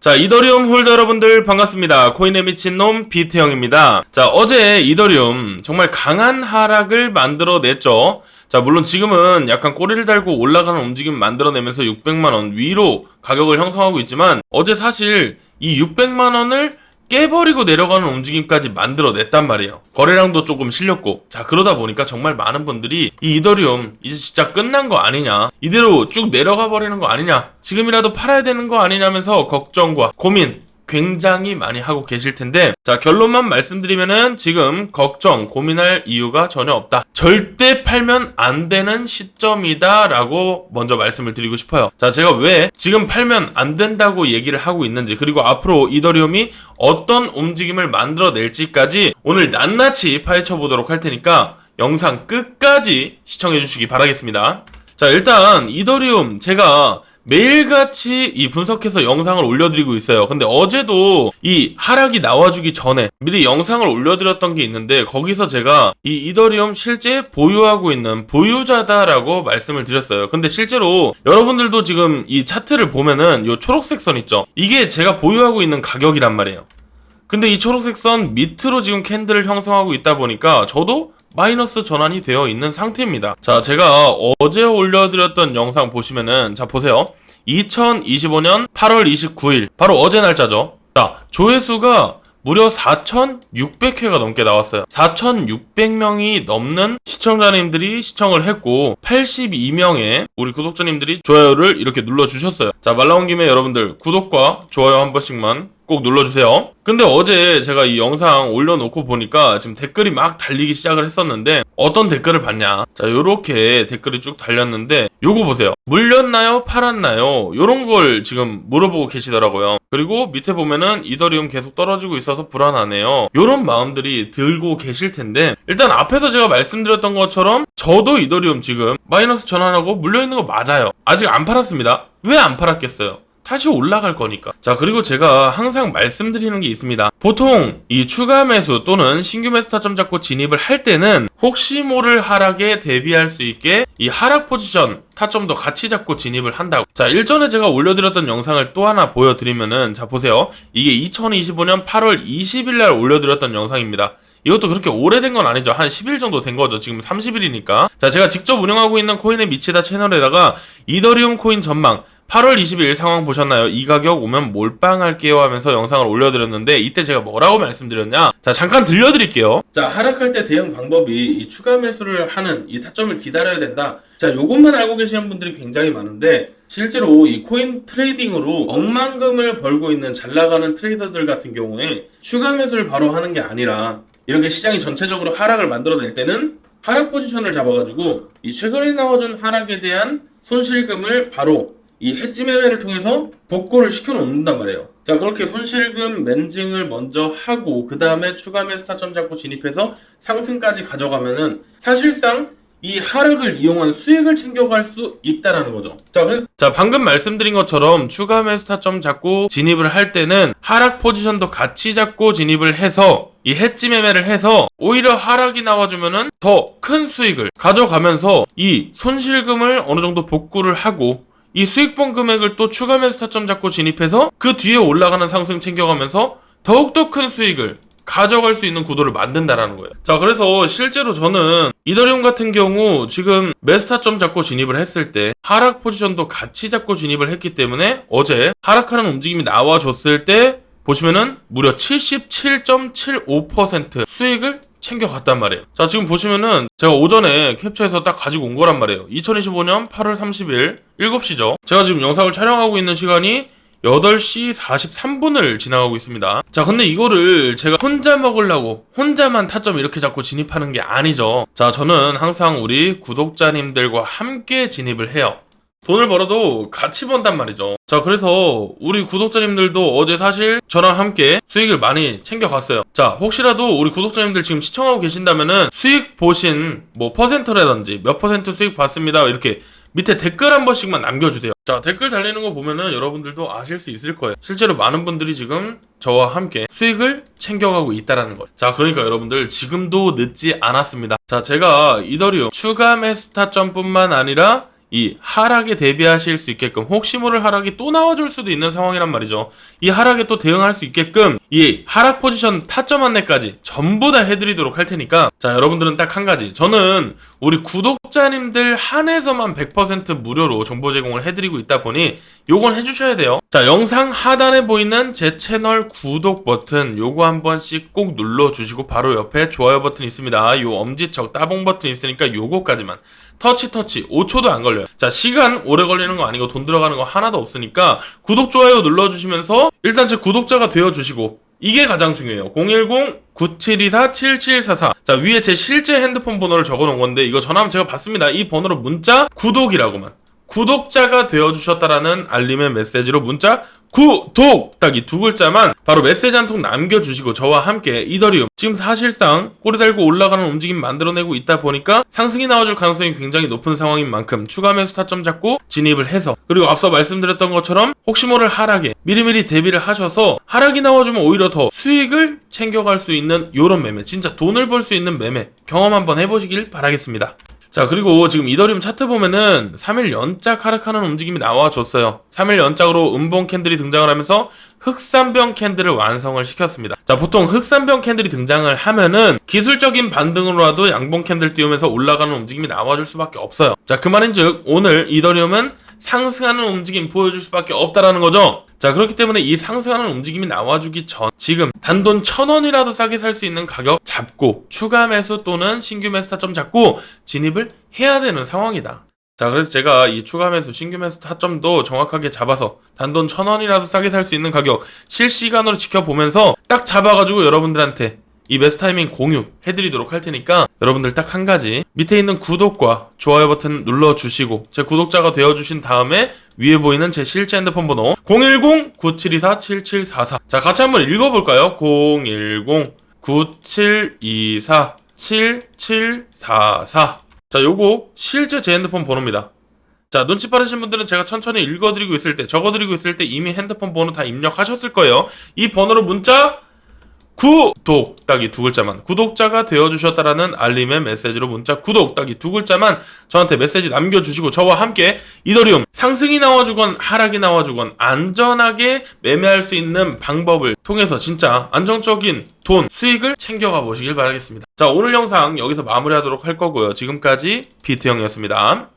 자, 이더리움 홀더 여러분들 반갑습니다. 코인에 미친놈 비트형입니다. 자, 어제 이더리움 정말 강한 하락을 만들어냈죠. 자, 물론 지금은 약간 꼬리를 달고 올라가는 움직임 만들어내면서 600만원 위로 가격을 형성하고 있지만 어제 사실 이 600만원을 깨버리고 내려가는 움직임까지 만들어냈단 말이에요. 거래량도 조금 실렸고. 자, 그러다 보니까 정말 많은 분들이 이 이더리움 이제 진짜 끝난 거 아니냐. 이대로 쭉 내려가 버리는 거 아니냐. 지금이라도 팔아야 되는 거 아니냐면서 걱정과 고민 굉장히 많이 하고 계실 텐데 자 결론만 말씀드리면은 지금 걱정 고민할 이유가 전혀 없다. 절대 팔면 안 되는 시점이다 라고 먼저 말씀을 드리고 싶어요. 자 제가 왜 지금 팔면 안 된다고 얘기를 하고 있는지 그리고 앞으로 이더리움이 어떤 움직임을 만들어낼지까지 오늘 낱낱이 파헤쳐 보도록 할 테니까 영상 끝까지 시청해 주시기 바라겠습니다. 자 일단 이더리움 제가 매일같이 이 분석해서 영상을 올려드리고 있어요. 근데 어제도 이 하락이 나와주기 전에 미리 영상을 올려드렸던 게 있는데 거기서 제가 이 이더리움 실제 보유하고 있는 보유자다라고 말씀을 드렸어요. 근데 실제로 여러분들도 지금 이 차트를 보면은 요 초록색 선 있죠? 이게 제가 보유하고 있는 가격이란 말이에요. 근데 이 초록색 선 밑으로 지금 캔들을 형성하고 있다 보니까 저도 마이너스 전환이 되어 있는 상태입니다. 자, 제가 어제 올려드렸던 영상 보시면은, 자, 보세요. 2025년 8월 29일, 바로 어제 날짜죠. 자, 조회수가 무려 4,600회가 넘게 나왔어요. 4,600명이 넘는 시청자님들이 시청을 했고, 82명의 우리 구독자님들이 좋아요를 이렇게 눌러주셨어요. 자, 말 나온 김에 여러분들 구독과 좋아요 한 번씩만 꼭 눌러주세요. 근데 어제 제가 이 영상 올려놓고 보니까 지금 댓글이 막 달리기 시작을 했었는데 어떤 댓글을 봤냐. 자, 요렇게 댓글이 쭉 달렸는데 요거 보세요. 물렸나요? 팔았나요? 요런 걸 지금 물어보고 계시더라고요. 그리고 밑에 보면은 이더리움 계속 떨어지고 있어서 불안하네요. 요런 마음들이 들고 계실 텐데 일단 앞에서 제가 말씀드렸던 것처럼 저도 이더리움 지금 마이너스 전환하고 물려있는 거 맞아요. 아직 안 팔았습니다. 왜 안 팔았겠어요? 다시 올라갈 거니까. 자, 그리고 제가 항상 말씀드리는 게 있습니다. 보통 이 추가 매수 또는 신규 매수 타점 잡고 진입을 할 때는 혹시 모를 하락에 대비할 수 있게 이 하락 포지션 타점도 같이 잡고 진입을 한다고. 자, 일전에 제가 올려드렸던 영상을 또 하나 보여드리면은 자, 보세요. 이게 2025년 8월 20일 날 올려드렸던 영상입니다. 이것도 그렇게 오래된 건 아니죠. 한 10일 정도 된 거죠. 지금 30일이니까. 자, 제가 직접 운영하고 있는 코인의 미치다 채널에다가 이더리움 코인 전망 8월 20일 상황 보셨나요? 이 가격 오면 몰빵할게요 하면서 영상을 올려드렸는데 이때 제가 뭐라고 말씀드렸냐? 자 잠깐 들려드릴게요. 자 하락할 때 대응 방법이 이 추가 매수를 하는 이 타점을 기다려야 된다. 자 요것만 알고 계시는 분들이 굉장히 많은데 실제로 이 코인 트레이딩으로 억만금을 벌고 있는 잘 나가는 트레이더들 같은 경우에 추가 매수를 바로 하는 게 아니라 이렇게 시장이 전체적으로 하락을 만들어낼 때는 하락 포지션을 잡아가지고 이 최근에 나와준 하락에 대한 손실금을 바로 이 해지 매매를 통해서 복구를 시켜 놓는단 말이에요. 자, 그렇게 손실금 맨징을 먼저 하고 그 다음에 추가 매수 타점 잡고 진입해서 상승까지 가져가면은 사실상 이 하락을 이용한 수익을 챙겨갈 수 있다라는 거죠. 자, 그래서 자 방금 말씀드린 것처럼 추가 매수 타점 잡고 진입을 할 때는 하락 포지션도 같이 잡고 진입을 해서 이 해지 매매를 해서 오히려 하락이 나와주면은 더 큰 수익을 가져가면서 이 손실금을 어느 정도 복구를 하고 이 수익본 금액을 또 추가 매수 타점 잡고 진입해서 그 뒤에 올라가는 상승 챙겨가면서 더욱더 큰 수익을 가져갈 수 있는 구도를 만든다라는 거예요. 자, 그래서 실제로 저는 이더리움 같은 경우 지금 매수 타점 잡고 진입을 했을 때 하락 포지션도 같이 잡고 진입을 했기 때문에 어제 하락하는 움직임이 나와줬을 때 보시면은 무려 77.75% 수익을 챙겨갔단 말이에요. 자, 지금 보시면은 제가 오전에 캡처해서 딱 가지고 온 거란 말이에요. 2025년 8월 30일 7시죠. 제가 지금 영상을 촬영하고 있는 시간이 8시 43분을 지나가고 있습니다. 자, 근데 이거를 제가 혼자 먹으려고 혼자만 타점 이렇게 잡고 진입하는 게 아니죠. 자, 저는 항상 우리 구독자님들과 함께 진입을 해요. 돈을 벌어도 같이 번단 말이죠. 자, 그래서 우리 구독자님들도 어제 사실 저랑 함께 수익을 많이 챙겨갔어요. 자, 혹시라도 우리 구독자님들 지금 시청하고 계신다면은 수익 보신 뭐 퍼센트라든지 몇 퍼센트 수익 봤습니다. 이렇게 밑에 댓글 한 번씩만 남겨주세요. 자, 댓글 달리는 거 보면은 여러분들도 아실 수 있을 거예요. 실제로 많은 분들이 지금 저와 함께 수익을 챙겨가고 있다라는 거예요. 자, 그러니까 여러분들 지금도 늦지 않았습니다. 자, 제가 이더리움 추가 매수 타점뿐만 아니라 이 하락에 대비하실 수 있게끔 혹시 모를 하락이 또 나와줄 수도 있는 상황이란 말이죠. 이 하락에 또 대응할 수 있게끔 이 하락 포지션 타점 안내까지 전부 다 해드리도록 할 테니까 자 여러분들은 딱 한 가지 저는 우리 구독자님들 한해서만 100% 무료로 정보 제공을 해드리고 있다 보니 요건 해주셔야 돼요. 자 영상 하단에 보이는 제 채널 구독 버튼 요거 한 번씩 꼭 눌러주시고 바로 옆에 좋아요 버튼 있습니다. 요 엄지척 따봉 버튼 있으니까 요거까지만 터치 터치 5초도 안 걸려요. 자 시간 오래 걸리는 거 아니고 돈 들어가는 거 하나도 없으니까 구독 좋아요 눌러주시면서 일단 제 구독자가 되어주시고 이게 가장 중요해요. 010-9724-7744. 자, 위에 제 실제 핸드폰 번호를 적어 놓은 건데, 이거 전화하면 제가 받습니다. 이 번호로 문자, 구독이라고만. 구독자가 되어주셨다라는 알림의 메시지로 문자, 구독! 딱 이 두 글자만 바로 메시지 한 통 남겨주시고 저와 함께 이더리움 지금 사실상 꼬리 달고 올라가는 움직임 만들어내고 있다 보니까 상승이 나와줄 가능성이 굉장히 높은 상황인 만큼 추가 매수 타점 잡고 진입을 해서 그리고 앞서 말씀드렸던 것처럼 혹시 모를 하락에 미리미리 대비를 하셔서 하락이 나와주면 오히려 더 수익을 챙겨갈 수 있는 요런 매매 진짜 돈을 벌 수 있는 매매 경험 한번 해보시길 바라겠습니다. 자, 그리고 지금 이더리움 차트 보면은 3일 연짝 하락하는 움직임이 나와줬어요. 3일 연짝으로 음봉 캔들이 등장을 하면서 흑산병 캔들을 완성을 시켰습니다. 자, 보통 흑산병 캔들이 등장을 하면은 기술적인 반등으로라도 양봉 캔들 띄우면서 올라가는 움직임이 나와줄 수밖에 없어요. 자, 그 말인 즉, 오늘 이더리움은 상승하는 움직임 보여줄 수밖에 없다라는 거죠. 자, 그렇기 때문에 이 상승하는 움직임이 나와주기 전, 지금 단돈 천 원이라도 싸게 살 수 있는 가격 잡고, 추가 매수 또는 신규 매수 타점 잡고, 진입을 해야 되는 상황이다. 자, 그래서 제가 이 추가 매수, 신규 매수 타점도 정확하게 잡아서 단돈 천 원이라도 싸게 살 수 있는 가격 실시간으로 지켜보면서 딱 잡아가지고 여러분들한테 이 매수 타이밍 공유 해드리도록 할 테니까 여러분들 딱 한 가지. 밑에 있는 구독과 좋아요 버튼 눌러주시고 제 구독자가 되어주신 다음에 위에 보이는 제 실제 핸드폰 번호 010-9724-7744 자 같이 한번 읽어볼까요? 010-9724-7744 자 요거 실제 제 핸드폰 번호입니다 자, 눈치 빠르신 분들은 제가 천천히 읽어드리고 있을 때, 적어드리고 있을 때 이미 핸드폰 번호 다 입력하셨을 거예요. 이 번호로 문자, 구독 딱이 두 글자만 구독자가 되어주셨다라는 알림의 메시지로 문자 구독 딱이 두 글자만 저한테 메시지 남겨주시고 저와 함께 이더리움 상승이 나와주건 하락이 나와주건 안전하게 매매할 수 있는 방법을 통해서 진짜 안정적인 돈 수익을 챙겨가 보시길 바라겠습니다. 자 오늘 영상 여기서 마무리하도록 할 거고요. 지금까지 비트형이었습니다.